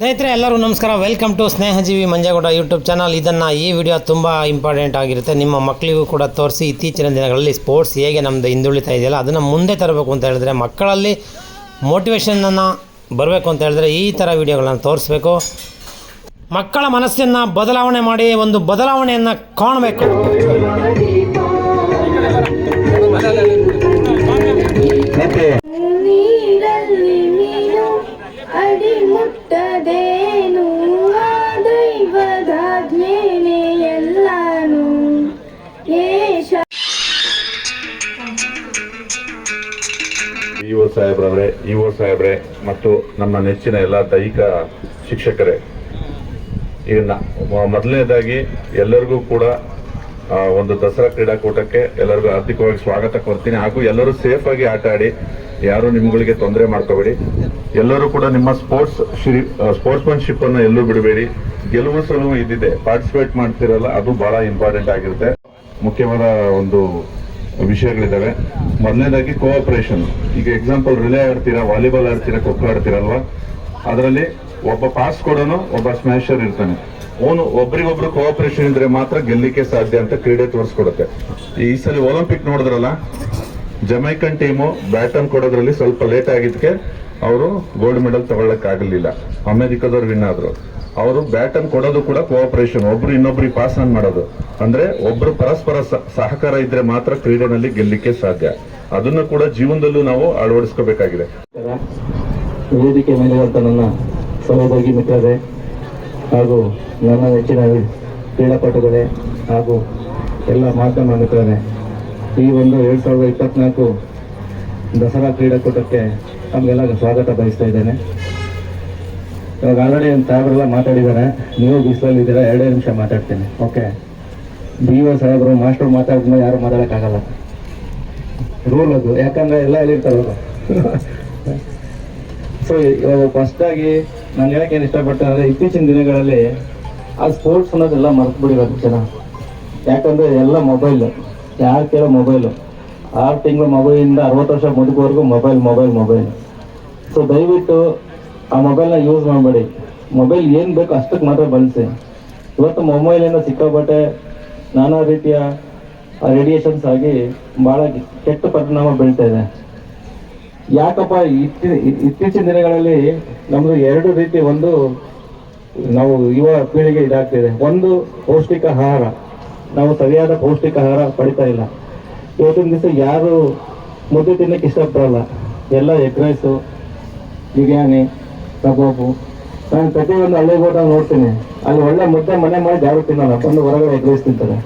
ಸ್ನೇಹಿತರೆ, ಎಲ್ಲರೂ ನಮಸ್ಕಾರ. Welcome to Snehajeevi Manjegowda YouTube channel ಇದನ್ನು ಈ ವಿಡಿಯೋ ತುಂಬ ಇಂಪಾರ್ಟೆಂಟ್ ಆಗಿರುತ್ತೆ. ನಿಮ್ಮ ಮಕ್ಕಳಿಗೂ ಕೂಡ ತೋರಿಸಿ ಇತ್ತೀಚಿನ ದಿನಗಳಲ್ಲಿ ಸ್ಪೋರ್ಟ್ಸ್ ಹೇಗೆ ನಮ್ಮದು ಹಿಂದುಳಿತಾ ಇದೆಯಲ್ಲ, ಅದನ್ನು ಮುಂದೆ ತರಬೇಕು ಅಂತ ಹೇಳಿದ್ರೆ, ಮಕ್ಕಳಲ್ಲಿ ಮೋಟಿವೇಶನನ್ನು ಬರಬೇಕು ಅಂತ ಹೇಳಿದ್ರೆ ಈ ಥರ ವಿಡಿಯೋಗಳನ್ನು ತೋರಿಸ್ಬೇಕು. ಮಕ್ಕಳ ಮನಸ್ಸನ್ನು ಬದಲಾವಣೆ ಮಾಡಿ, ಒಂದು ಬದಲಾವಣೆಯನ್ನು ಕಾಣಬೇಕು. ಆ ಎಲ್ಲಾನು ಏಷ ಇ ಓ ಸಾಹೇಬ್ರವರೇ ಇ ಓ ಸಾಹೇಬ್ರೆ, ಮತ್ತು ನಮ್ಮ ನೆಚ್ಚಿನ ಎಲ್ಲ ದೈಹಿಕ ಶಿಕ್ಷಕರೇ, ಇದನ್ನ ಮೊದಲನೇದಾಗಿ ಎಲ್ಲರಿಗೂ ಕೂಡ ಒಂದು ದಸರಾ ಕ್ರೀಡಾಕೂಟಕ್ಕೆ ಎಲ್ಲರಿಗೂ ಆರ್ಥಿಕವಾಗಿ ಸ್ವಾಗತ ಕೊಡ್ತೀನಿ. ಹಾಗೂ ಎಲ್ಲರೂ ಸೇಫ್ ಆಗಿ ಆಟ ಆಡಿ ಯಾರು ನಿಮ್ಗಳಿಗೆ ತೊಂದರೆ ಮಾಡ್ಕೋಬೇಡಿ. ಎಲ್ಲರೂ ಕೂಡ ನಿಮ್ಮ ಸ್ಪೋರ್ಟ್ಸ್ ಸ್ಪೋರ್ಟ್ಸ್ಮನ್ಶಿಪ್ ಅನ್ನು ಎಲ್ಲೂ ಬಿಡಬೇಡಿ. ಗೆಲುವು ಸಲುವು ಇದ್ದಿದೆ. ಪಾರ್ಟಿಸಿಪೇಟ್ ಮಾಡ್ತಿರಲ್ಲ, ಅದು ಬಹಳ ಇಂಪಾರ್ಟೆಂಟ್ ಆಗಿರುತ್ತೆ. ಮುಖ್ಯವಾದ ಒಂದು ವಿಷಯಗಳಿದ್ದಾವೆ. ಮೊದಲನೇದಾಗಿ ಕೋಆಪರೇಷನ್ ಈಗ ಎಕ್ಸಾಂಪಲ್ ರಿಲೇ ಆಡ್ತೀರಾ ವಾಲಿಬಾಲ್ ಆಡ್ತೀರಾ, ಖೋಖೋ ಆಡ್ತೀರಲ್ವಾ? ಅದರಲ್ಲಿ ಒಬ್ಬ ಪಾಸ್ ಕೊಡೋನು ಒಬ್ಬ ಸ್ಮ್ಯಾಶರ್ ಇರ್ತಾನೆ. ಓನು ಒಬ್ರಿಗೊಬ್ರು ಕೋಆಪರೇಷನ್ ಇದ್ರೆ ಮಾತ್ರ ಗೆಲ್ಲಿಕ್ಕೆ ಸಾಧ್ಯ ಅಂತ ಕ್ರೀಡೆ ತೋರಿಸ್ಕೊಡುತ್ತೆ. ಈ ಸಲ ಒಲಿಂಪಿಕ್ ನೋಡಿದ್ರಲ್ಲ ಜಮೈಕನ್ ಟೀಮು ಬ್ಯಾಟನ್ ಕೊಡೋದ್ರಲ್ಲಿ ಸ್ವಲ್ಪ ಲೇಟ್ ಆಗಿದ್ದಕ್ಕೆ ಅವರು ಗೋಲ್ಡ್ ಮೆಡಲ್ ತಗೊಳ್ಳಕ್ ಆಗಲಿಲ್ಲ ಅಮೆರಿಕದವ್ರು ವಿನ್ ಆದ್ರು. ಅವರು ಬ್ಯಾಟನ್ ಕೊಡೋದು ಕೂಡ ಕೋಆಪರೇಷನ್ ಒಬ್ರು ಇನ್ನೊಬ್ರಿಗೆ ಪಾಸ್ ಆನ್ ಮಾಡೋದು. ಅಂದ್ರೆ ಒಬ್ರು ಪರಸ್ಪರ ಸಹಕಾರ ಇದ್ರೆ ಮಾತ್ರ ಕ್ರೀಡೆನಲ್ಲಿ ಗೆಲ್ಲಿಕ್ಕೆ ಸಾಧ್ಯ. ಅದನ್ನು ಕೂಡ ಜೀವನದಲ್ಲೂ ನಾವು ಅಳವಡಿಸ್ಕೋಬೇಕಾಗಿದೆ. ವೇದಿಕೆ ಮೇಲೆ ಅಂತ ನನ್ನ ಸಹೋದ್ಯೋಗಿ ಮಿತ್ರರೇ ಹಾಗೂ ನನ್ನ ನೆಚ್ಚಿನ ಕ್ರೀಡಾಪಟುಗಳೇ ಹಾಗೂ ಎಲ್ಲ ಮಾಧ್ಯಮ ಮಿತ್ರರೇ ಈ ಒಂದು ಎರಡು ಸಾವಿರದ ಇಪ್ಪತ್ನಾಲ್ಕು ದಸರಾ ಕ್ರೀಡಾಕೂಟಕ್ಕೆ ತಮಗೆಲ್ಲ ಸ್ವಾಗತ ಬಯಸ್ತಾ ಇದ್ದೇನೆ. ಇವಾಗ ಆಲ್ರೆಡಿ ಒಂದು ಸಾಹೇಬರೆಲ್ಲ ಮಾತಾಡಿದ್ದಾರೆ. ನೀವು ಬಿಸಿಲಲ್ಲಿದ್ದೀರಾ ಎರಡೇ ನಿಮಿಷ ಮಾತಾಡ್ತೀನಿ. ಓಕೆ ಬಿ ಒ ಸಾಹೇಬರು, ಮಾಸ್ಟರ್ ಮಾತಾಡಿದ್ಮೇಲೆ ಯಾರು ಮಾತಾಡೋಕ್ಕಾಗಲ್ಲ. ರೂಲ್ ಅದು. ಯಾಕಂದ್ರೆ ಎಲ್ಲ ಹೇಳಿರ್ತಾರಲ್ಲ. ಸೊ ಇವಾಗ ಫಸ್ಟಾಗಿ ನಾನು ಹೇಳಕ್ಕೆ ಏನು ಇಷ್ಟಪಡ್ತೇನೆ ಅಂದರೆ ಇತ್ತೀಚಿನ ದಿನಗಳಲ್ಲಿ ಆ ಸ್ಪೋರ್ಟ್ಸ್ ಅನ್ನೋದೆಲ್ಲ ಮರ್ತು ಬಿಡಿರೋದು ಜನ. ಯಾಕಂದರೆ ಎಲ್ಲ ಮೊಬೈಲ್ ಯಾರು ಕೇಳೋ ಮೊಬೈಲು ಆರು ತಿಂಗಳು ಮಗುವಿಂದ ಅರವತ್ತು ವರ್ಷ ಮುದುಕವರೆಗೂ ಮೊಬೈಲ್ ಮೊಬೈಲ್ ಮೊಬೈಲ್ ಸೊ ದಯವಿಟ್ಟು ಆ ಮೊಬೈಲ್ನ ಯೂಸ್ ಮಾಡಬೇಡಿ. ಮೊಬೈಲ್ ಏನು ಬೇಕು ಅಷ್ಟಕ್ಕೆ ಮಾತ್ರ ಬಳಸಿ. ಇವತ್ತು ಮೊಬೈಲಿಂದ ಸಿಕ್ಕಾಪಟ್ಟೆ ನಾನಾ ರೀತಿಯ ರೇಡಿಯೇಷನ್ಸ್ ಆಗಿ ಭಾಳ ಕೆಟ್ಟ ಪರಿಣಾಮ ಬೀಳ್ತಾ ಇದೆ. ಯಾಕಪ್ಪ ಇತ್ತಿ- ಇತ್ತೀಚಿನ ದಿನಗಳಲ್ಲಿ ನಮ್ದು ಎರಡು ರೀತಿ ಒಂದು ನಾವು ಯುವ ಪೀಳಿಗೆ ಇದಾಗ್ತಿದೆ. ಒಂದು ಪೌಷ್ಟಿಕ ಆಹಾರ. ನಾವು ಸರಿಯಾದ ಪೌಷ್ಟಿಕ ಆಹಾರ ಪಡಿತಾ ಇಲ್ಲ. ಇವತ್ತಿನ ದಿವಸ ಯಾರು ಮುದ್ದೆ ತಿನ್ನಕ್ಕೆ ಇಷ್ಟಪಡಲ್ಲ. ಎಲ್ಲ ಎಗ್ ರೈಸು, ಬಿರಿಯಾನಿ, ಕಬಾಬು. ನಾನು ಪ್ರತಿಯೊಂದು ಹಳ್ಳಿ ಹೋದಾಗ ನೋಡ್ತೀನಿ. ಅಲ್ಲಿ ಒಳ್ಳೆ ಮುದ್ದೆ ಮನೆ ಮಾಡಿ ಯಾರು ತಿನ್ನಲ್ಲ. ಬಂದು ಹೊರಗಡೆ ಎಗ್ ರೈಸ್ ತಿಂತಾರೆ.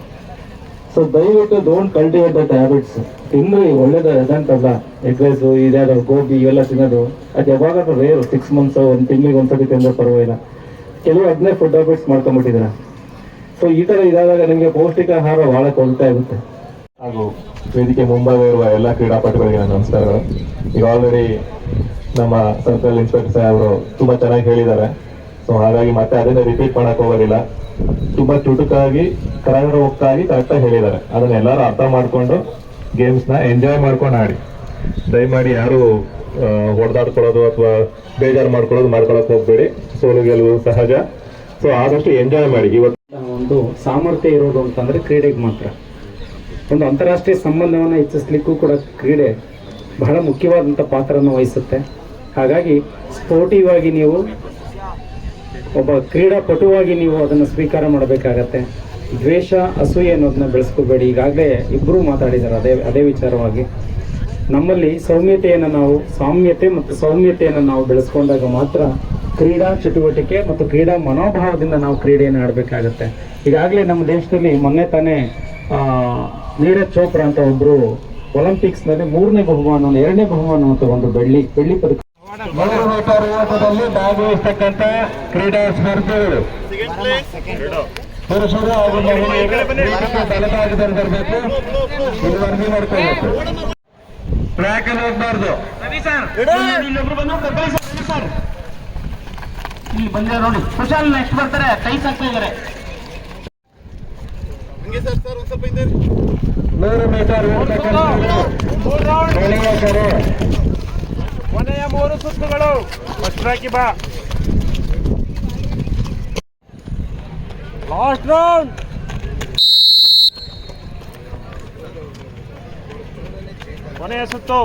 ಸೊ ದಯವಿಟ್ಟು ಡೋಂಟ್ ಕಲ್ಟಿವೇಟ್ ದಟ್ ಹ್ಯಾಬಿಟ್ಸ್ ತಿಂದರೆ ಒಳ್ಳೇದು ಅಲ್ಲ. ಎಗ್ ರೈಸು, ಇದ್ಯಾವುದು ಗೋಬಿ, ಇವೆಲ್ಲ ತಿನ್ನೋದು. ಅದು ಯಾವಾಗ ರೇರು ಸಿಕ್ಸ್ ಮಂತ್ಸ್ ಒಂದು ತಿಂಗಳಿಗೆ ಒಂದ್ಸತಿ ತಿಂದ್ರೆ ಪರವಾಗಿಲ್ಲ. ಕೆಲವು ಅದನ್ನೇ ಫುಡ್ ಹ್ಯಾಬಿಟ್ಸ್ ಮಾಡ್ಕೊಂಡ್ಬಿಟ್ಟಿದ್ದಾರೆ. ಸೊ ಈ ತರ ಇದಾದಾಗ ನಿಮಗೆ ಪೌಷ್ಟಿಕ ಆಹಾರ ಬಹಳ ಕೊಡ್ತಾ ಇರುತ್ತೆ. ಹಾಗೂ ವೇದಿಕೆ ಮುಂಭಾಗ ಇರುವ ಎಲ್ಲ ಕ್ರೀಡಾಪಟುಗಳಿಗೆ ನನ್ನ ನಮಸ್ಕಾರಗಳು. ಈಗ ಆಲ್ರೆಡಿ ನಮ್ಮ ಸರ್ಕಲ್ ಇನ್ಸ್ಪೆಕ್ಟರ್ ಅವರು ತುಂಬಾ ಚೆನ್ನಾಗಿ ಹೇಳಿದ್ದಾರೆ. ಸೊ ಹಾಗಾಗಿ ಮತ್ತೆ ಅದನ್ನ ರಿಪೀಟ್ ಮಾಡಕ್ ಹೋಗೋದಿಲ್ಲ. ತುಂಬಾ ಚುಟುಕಾಗಿ ಕರಾರುವಕ್ಕಾಗಿ ಕರೆಕ್ಟಾಗಿ ಹೇಳಿದ್ದಾರೆ. ಅದನ್ನ ಎಲ್ಲರೂ ಅರ್ಥ ಮಾಡ್ಕೊಂಡು ಗೇಮ್ಸ್ನ ಎಂಜಾಯ್ ಮಾಡ್ಕೊಂಡು ಆಡಿ. ದಯಮಾಡಿ ಯಾರು ಹೊಡೆದಾಡ್ಕೊಳ್ಳೋದು ಅಥವಾ ಬೇಜಾರು ಮಾಡ್ಕೊಳ್ಳೋದು ಮಾಡ್ಕೊಳಕ್ ಹೋಗ್ಬೇಡಿ. ಸೋಲು ಗೆಲುವು ಸಹಜ. ಸೊ ಆದಷ್ಟು ಎಂಜಾಯ್ ಮಾಡಿ. ಇವತ್ತು ಒಂದು ಸಾಮರ್ಥ್ಯ ಇರೋದು ಅಂತಂದ್ರೆ ಕ್ರೀಡೆಗೆ ಮಾತ್ರ. ಒಂದು ಅಂತಾರಾಷ್ಟ್ರೀಯ ಸಂಬಂಧವನ್ನು ಹೆಚ್ಚಿಸ್ಲಿಕ್ಕೂ ಕೂಡ ಕ್ರೀಡೆ ಬಹಳ ಮುಖ್ಯವಾದಂಥ ಪಾತ್ರವನ್ನು ವಹಿಸುತ್ತೆ. ಹಾಗಾಗಿ ಸ್ಪೋರ್ಟಿವ್ ಆಗಿ ನೀವು ಒಬ್ಬ ಕ್ರೀಡಾಪಟುವಾಗಿ ನೀವು ಅದನ್ನು ಸ್ವೀಕಾರ ಮಾಡಬೇಕಾಗತ್ತೆ. ದ್ವೇಷ, ಅಸೂಯೆ ಅನ್ನೋದನ್ನ ಬೆಳೆಸ್ಕೋಬೇಡಿ. ಈಗಾಗಲೇ ಇಬ್ಬರೂ ಮಾತಾಡಿದ್ದಾರೆ ಅದೇ ಅದೇ ವಿಚಾರವಾಗಿ. ನಮ್ಮಲ್ಲಿ ಸೌಮ್ಯತೆಯನ್ನು ನಾವು, ಸಾಮ್ಯತೆ ಮತ್ತು ಸೌಮ್ಯತೆಯನ್ನು ನಾವು ಬೆಳೆಸ್ಕೊಂಡಾಗ ಮಾತ್ರ ಕ್ರೀಡಾ ಚಟುವಟಿಕೆ ಮತ್ತು ಕ್ರೀಡಾ ಮನೋಭಾವದಿಂದ ನಾವು ಕ್ರೀಡೆಯನ್ನು ಆಡಬೇಕಾಗತ್ತೆ. ಈಗಾಗಲೇ ನಮ್ಮ ದೇಶದಲ್ಲಿ ಮೊನ್ನೆ ತಾನೇ ಆ, ನೀರಜ್ ಚೋಪ್ರಾ ಅಂತ ಒಬ್ಬರು ಒಲಿಂಪಿಕ್ಸ್ನಲ್ಲಿ ಮೂರನೇ ಬಹುಮಾನ ಎರಡನೇ ಬಹುಮಾನವನ್ನು ತಗೊಂಡ್ರು ಬೆಳ್ಳಿ ಬೆಳ್ಳಿ ಪದಕ. ನೂರು ಮೀಟರ್ ಓಟದಲ್ಲಿ ಭಾಗವಹಿಸ್ತಕ್ಕಂಥ ಕ್ರೀಡಾ ಸ್ಪರ್ಧೆಗಳು. ಪುರುಷರು ಹಾಗೂ ತಲೆಬಾಗದಲ್ಲಿ ಬರಬೇಕು. ಇದು ವರದಿ ಮಾಡ್ಕೋಬೇಕು ಟ್ರ್ಯಾಕ್ ಅಲ್ಲಿ ಹೋಗ್ಬಾರ್ದು. ಇಲ್ಲಿ ಬಂದಿದೆ ನೋಡಿ. ಕುಶಾಲ್ ನೆಕ್ಸ್ಟ್ ಬರ್ತಾರೆ? ಕೈ ಸಾಕ್ತಾ ಇದಾರೆ ನೂರು ಮೀಟರ್ ಕೊನೆಯ ಮೂರು ಸುತ್ತುಗಳು. ಫಸ್ಟ್ ಬಾ. ಲಾಸ್ಟ್ ರೌಂಡ್ ಕೊನೆಯ ಸುತ್ತು.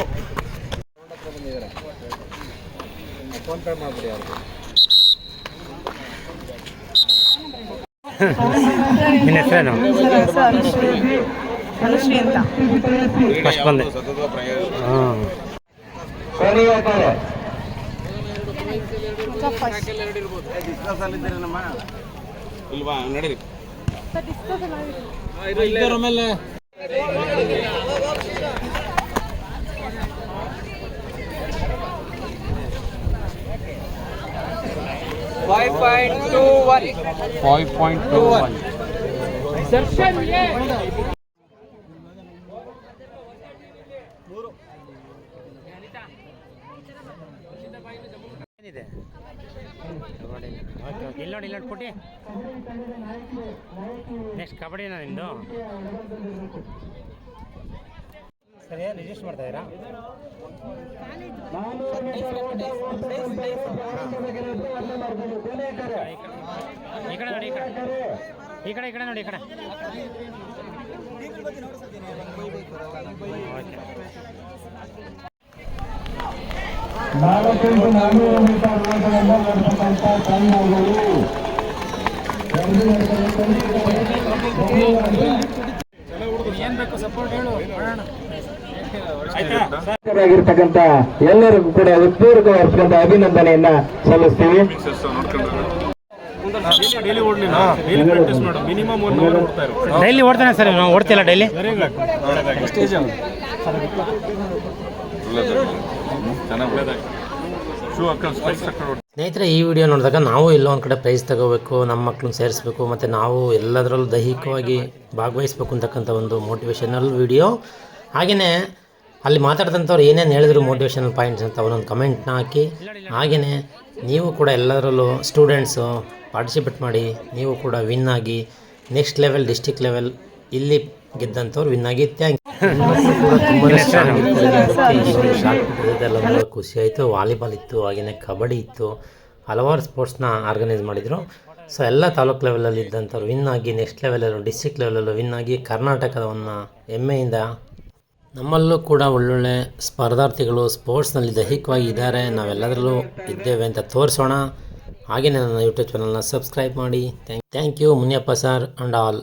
ನಿನ್ನ ಹೆಸರೇನು? ಫಸ್ಟ್ ಬಂದೆ. ಹಾಂ. ಕೊನೆಯ ಕರೆ ಏನಿದೆ ಕಬಡ್ಡಿ ಓಕೆ ಓಕೆ ಇಲ್ಲಿ ನೋಡಿ ಇಲ್ಲಿ ಪುಟಿ ನೆಕ್ಸ್ಟ್ ಕಬಡ್ಡಿನ ನಿಂದು ಸರಿ ರಿಜಿಸ್ಟರ್ ಮಾಡ್ತಾ ಇದ್ದೀರಾ ಈ ಕಡೆ ನೋಡಿ ಈ ಕಡೆ. ಈ ಕಡೆ ಈ ಕಡೆ ನೋಡಿ ಈ ಕಡೆ. ಓಕೆ ನಾಲ್ಕೈದು ನಾನ್ನೂರು ಮೀಟರ್ ನಡೆಸತಕ್ಕಂಥ ತಂಡಗಳು ಆಗಿರ್ತಕ್ಕಂಥ ಎಲ್ಲರಿಗೂ ಕೂಡ ಹೃತ್ಪೂರ್ವಕವಾಗಿರ್ತಕ್ಕಂಥ ಅಭಿನಂದನೆಯನ್ನ ಸಲ್ಲಿಸ್ತೀವಿ. ಡೈಲಿ ಓಡ್ತಾನೆ ಸರ್ ನಾವು ಓಡ್ತಿಲ್ಲ ಡೈಲಿ? ಸ್ನೇಹಿತರೆ ಈ ವಿಡಿಯೋ ನೋಡಿದಾಗ ನಾವು ಎಲ್ಲೋ ಒಂದು ಕಡೆ ಪ್ರೈಸ್ ತಗೋಬೇಕು ನಮ್ಮ ಮಕ್ಕಳನ್ನ ಸೇರಿಸ್ಬೇಕು ಮತ್ತು ನಾವು ಎಲ್ಲದರಲ್ಲೂ ದೈಹಿಕವಾಗಿ ಭಾಗವಹಿಸ್ಬೇಕು ಅಂತಕ್ಕಂಥ ಒಂದು ಮೋಟಿವೇಶನಲ್ ವಿಡಿಯೋ ಹಾಗೆಯೇ ಅಲ್ಲಿ ಮಾತಾಡ್ದಂಥವ್ರು ಏನೇನು ಹೇಳಿದ್ರು ಮೋಟಿವೇಶನಲ್ ಪಾಯಿಂಟ್ಸ್ ಅಂತ ಒಂದೊಂದು ಕಮೆಂಟ್ನ ಹಾಕಿ. ಹಾಗೆಯೇ ನೀವು ಕೂಡ ಎಲ್ಲರಲ್ಲೂ ಸ್ಟೂಡೆಂಟ್ಸು ಪಾರ್ಟಿಸಿಪೇಟ್ ಮಾಡಿ ನೀವು ಕೂಡ ವಿನ್ ಆಗಿ ನೆಕ್ಸ್ಟ್ ಲೆವೆಲ್ ಡಿಸ್ಟಿಕ್ ಲೆವೆಲ್ ಇಲ್ಲಿ ಗೆದ್ದಂಥವ್ರು ವಿನ್ ಆಗಿ. ಥ್ಯಾಂಕ್ ಶಾರ್ಟ್ ಖುಷಿ ಆಯಿತು. ವಾಲಿಬಾಲ್ ಇತ್ತು ಹಾಗೆಯೇ ಕಬಡ್ಡಿ ಇತ್ತು. ಹಲವಾರು ಸ್ಪೋರ್ಟ್ಸ್ನ ಆರ್ಗನೈಸ್ ಮಾಡಿದರು. ಸೊ ಎಲ್ಲ ತಾಲೂಕು ಲೆವೆಲಲ್ಲಿ ಇದ್ದಂಥವ್ರು ವಿನ್ ಆಗಿ ನೆಕ್ಸ್ಟ್ ಲೆವೆಲಲ್ಲೂ ಡಿಸ್ಟಿಕ್ ಲೆವೆಲಲ್ಲೂ ವಿನ್ ಆಗಿ ಕರ್ನಾಟಕದವನ್ನು ಹೆಮ್ಮೆಯಿಂದ ನಮ್ಮಲ್ಲೂ ಕೂಡ ಒಳ್ಳೊಳ್ಳೆ ಸ್ಪರ್ಧಾರ್ಥಿಗಳು ಸ್ಪೋರ್ಟ್ಸ್ನಲ್ಲಿ ದೈಹಿಕವಾಗಿ ಇದ್ದಾರೆ. ನಾವೆಲ್ಲದರಲ್ಲೂ ಇದ್ದೇವೆ ಅಂತ ತೋರಿಸೋಣ. ಹಾಗೆಯೇ ನನ್ನ ಯೂಟ್ಯೂಬ್ ಚಾನಲ್ನ ಸಬ್ಸ್ಕ್ರೈಬ್ ಮಾಡಿ. Thank thank you Muniyappa sir and all.